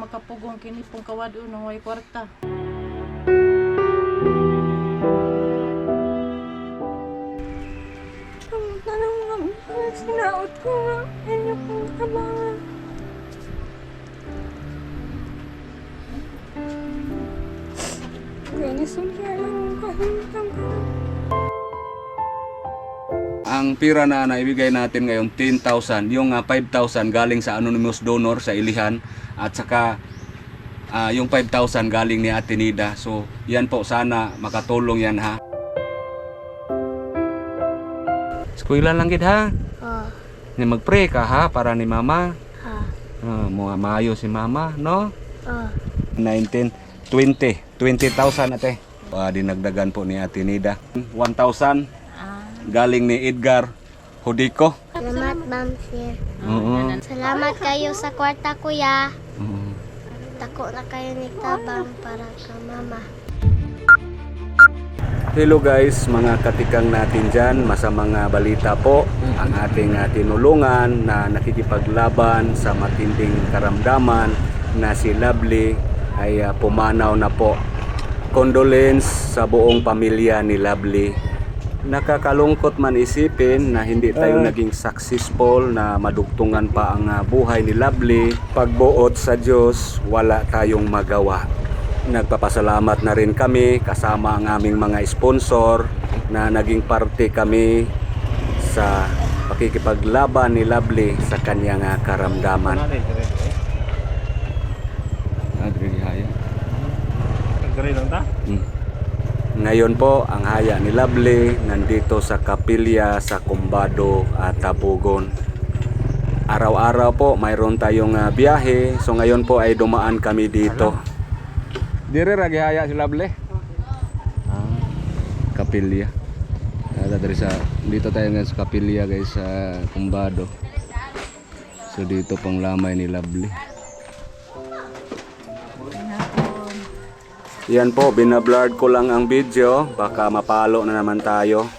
Makapugong kini pong kawado ng way kwarta. Tanong mga sinaot ko nga, inyo pong tabangan. Ang pira na naibigay natin ngayon 10,000, yung ah, 5,000 galing sa anonymous donor sa Ilihan at saka ah, yung 5,000 galing ni Ate Nida. So, yan po sana makatulong yan ha. Eskwela lang gid ha. Ah, Ni magpray ka ha para ni mama. ah, Ah, mo maayo si mama, no? ah. 19, 20, 20,000 ate. Ah, dinagdagan po ni Ate Nida. 1,000 galing ni Edgar Hudiko. Salamat, ma'am, sir. Oo. Salamat kayo sa kwarta, kuya. Oo. Tako na kayo ni Tabang para ka mama. Hello guys, mga katikang natin dyan, masamang ah, balita po ang ating ah, tinulungan na nakikipaglaban sa matinding karamdaman na si Lovely ay ah, pumanaw na po. Condolence sa buong pamilya ni Lovely. Nakakalungkot man isipin na hindi tayo naging successful na madugtungan pa ang ah, buhay ni Lovely. Pagbuot sa Diyos, wala tayong magawa. Nagpapasalamat na rin kami kasama ang aming mga sponsor na naging parte kami sa pakikipaglaban ni Lovely sa kanyang ah, karamdaman. Mm. Ngayon po, ang haya ni Lovely nandito sa kapilya sa Kumbado at Tabugon. Araw-araw po mayroon tayong ah, biyahe. So ngayon po ay dumaan kami dito. Dire ra gihaya si Lovely. Ah, kapilya. Ada dari sa dito tayo ngayon sa kapilya guys sa Kumbado. So dito pang lamay ni Lovely. Yan po, binablurred ko lang ang video. Baka mapalo na naman tayo.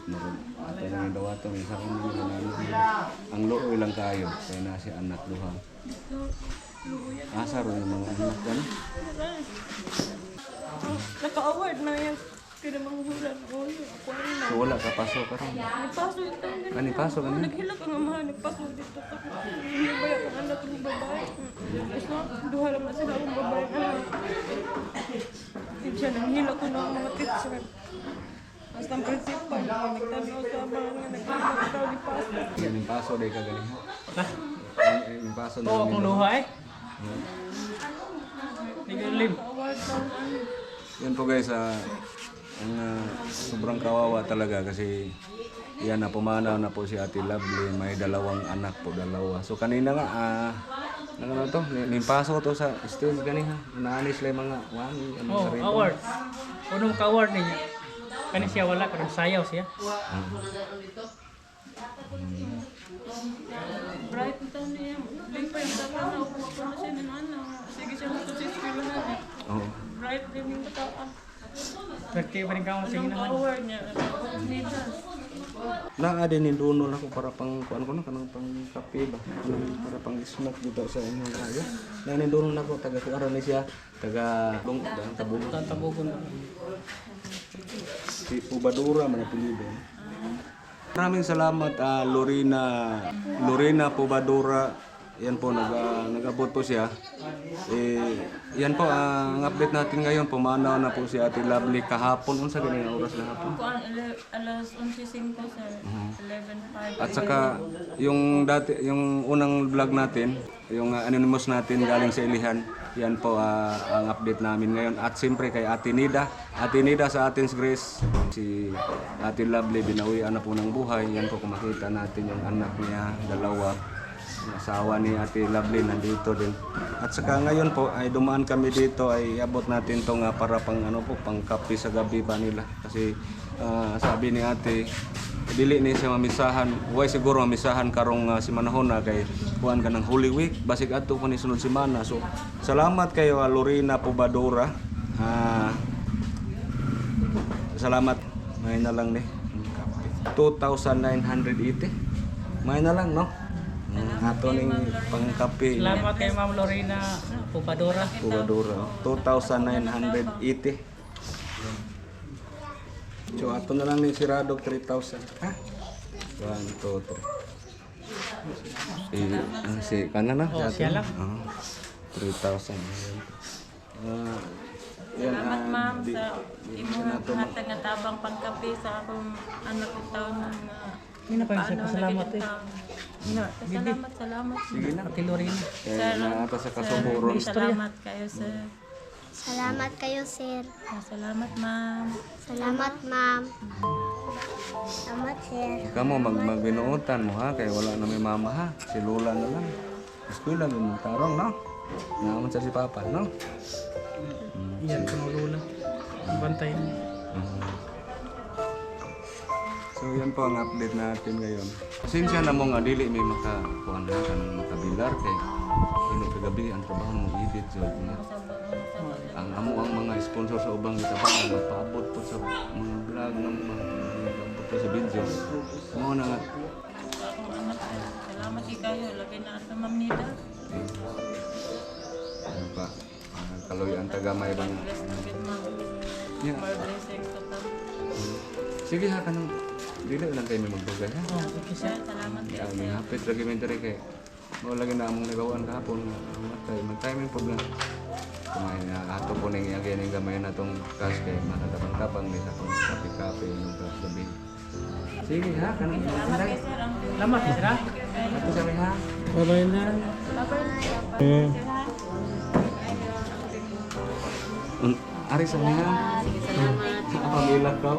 Naisakit maron. Ato na daw ato isa ko ni Ang looy lang kayo kay na si anak duha. Asa ro yung mga anak ano? Naka-award na yan. Pinamanghulan ko. Ako rin na. So wala ka paso karon. Nagpaso ito. Kani paso Oh, kani. naghilak ang amahan, nagpaso dito. Hindi ba yung anak ng babae? Na, duha naman sila ang babae. Anak. Hindi siya, nanghilak ko ng mga teacher. Ang principal, nagtanong sa mga naghilak daw ni Pastor. Yan yung paso day ka galing. Ha? Yung paso na. Oo, kung luha eh. Ano. Yan po guys, ah, ang ah, sobrang kawawa talaga kasi yan na pumanaw na po si Ate Lovely, may dalawang anak po, dalawa. So kanina nga, ah, ano to, nimpaso ko to sa stage kanina. Naanis lang mga one, ano Oh, sa rin. award. Unong ka-award niya. Kani siya wala, pero sayaw siya. Bright ito niya. Hindi pa yung tata na upo ko na siya ng ano. Sige siya gusto sa eh. Oh. Bright din yung kataan. Nagti pa rin ka mo sa Yung inahan. award niya. Nita. Naa din ni Duno ako para pang kuan ko na kanang pang kape ba. Kanang para pang snack dito sa inyong kayo. Na ni Duno nako taga kuara ni siya, taga dang tabong. Tabugon. Si Pubadura man ang apelyido. Maraming salamat ah, Lorena Lorena Pubadura yan po, nag, ah, nag-abot po siya. Eh, yan po, ah, ang update natin ngayon, pumanaw na po si Ate Lovely kahapon. Unsa ganyan ang oras na hapon? Kuan, ele- alas 11.05 sir. 11.05. At saka yung dati yung unang vlog natin, yung uh, anonymous natin galing sa Ilihan, yan po ah, ang update namin ngayon. At siyempre kay Ate Nida, Ate Nida sa Athens Grace, si Ate Lovely binawian na po ng buhay. Yan po kung makita natin yung anak niya, dalawa. Asawa ni Ate Lovely nandito din. At saka ngayon po ay dumaan kami dito ay abot natin to nga para pang ano po pang kape sa gabi ba nila. Kasi ah, sabi ni Ate dili ni siya mamisahan. Way siguro mamisahan karong uh, si manahon na kay kuan ka ng Holy Week. Basig adto ko sunod semana. So salamat kayo uh, Lorena Pubadora Ah, salamat. May na lang ni. 2,980 may na lang no Mm, ato ning pangkape Salamat kay Ma'am Lorena Pupadora. Pubadora 2,980 So ato na lang ni sirado 3,000 ha 1, 2, 3 Si, ano si, kanan na? Oh, siya lang. Oo. 3,000. Ah, yan, Salamat ah, ma'am sa imong hatag nga tabang pangkape sa akong anak ko taon nga Hindi na pa yung paano salamat naging eh. taon. Salamat, salamat. Sige na. Ate Lorena. Kaya na ata sa kasuburon. Salamat kayo sir. Salamat kayo, sir. Ah, Salamat ma'am. Salamat, ma'am. Salamat, sir. Kamu mag magbinuotan mo ha, kaya wala na may mama ha. Si Lola na lang. Eskwela mo tarong, no? Naaman sa si Papa, no? Yan, pangulo Bantay na. Mhm. So yan po ang update natin ngayon. Pasensya na mo nga dili may makakuan na kanang makabilar kay ino kagabi ang trabaho mo edit so ang amo ang mga sponsor sa ubang gitabangan magpaabot po sa mga vlog ng mga magpaabot po sa video. Mo na nga. Salamat kayo. Lagi na sa ma'am nila. eh, ano pa ah, kaloy ang bang na good ma'am. Yeah. Sige ha kanang dili lang kayo may magdugay ha. Oh, okay Sir, salamat kayo. Kami hapit lagi may diri kay mo lagi na among nagawaan kahapon matay mag-timing pud nga kumain na ato po ning yagi ning gamay na tong cash kay manatapang kapang ni sa tong kape-kape yung gabi. Sige ha kanang Salamat kayo sir. Ang Salamat, sir. ha? Ato sa ha. Bye-bye na. Un- Ari sa. Sige, salamat. Pamilak ka.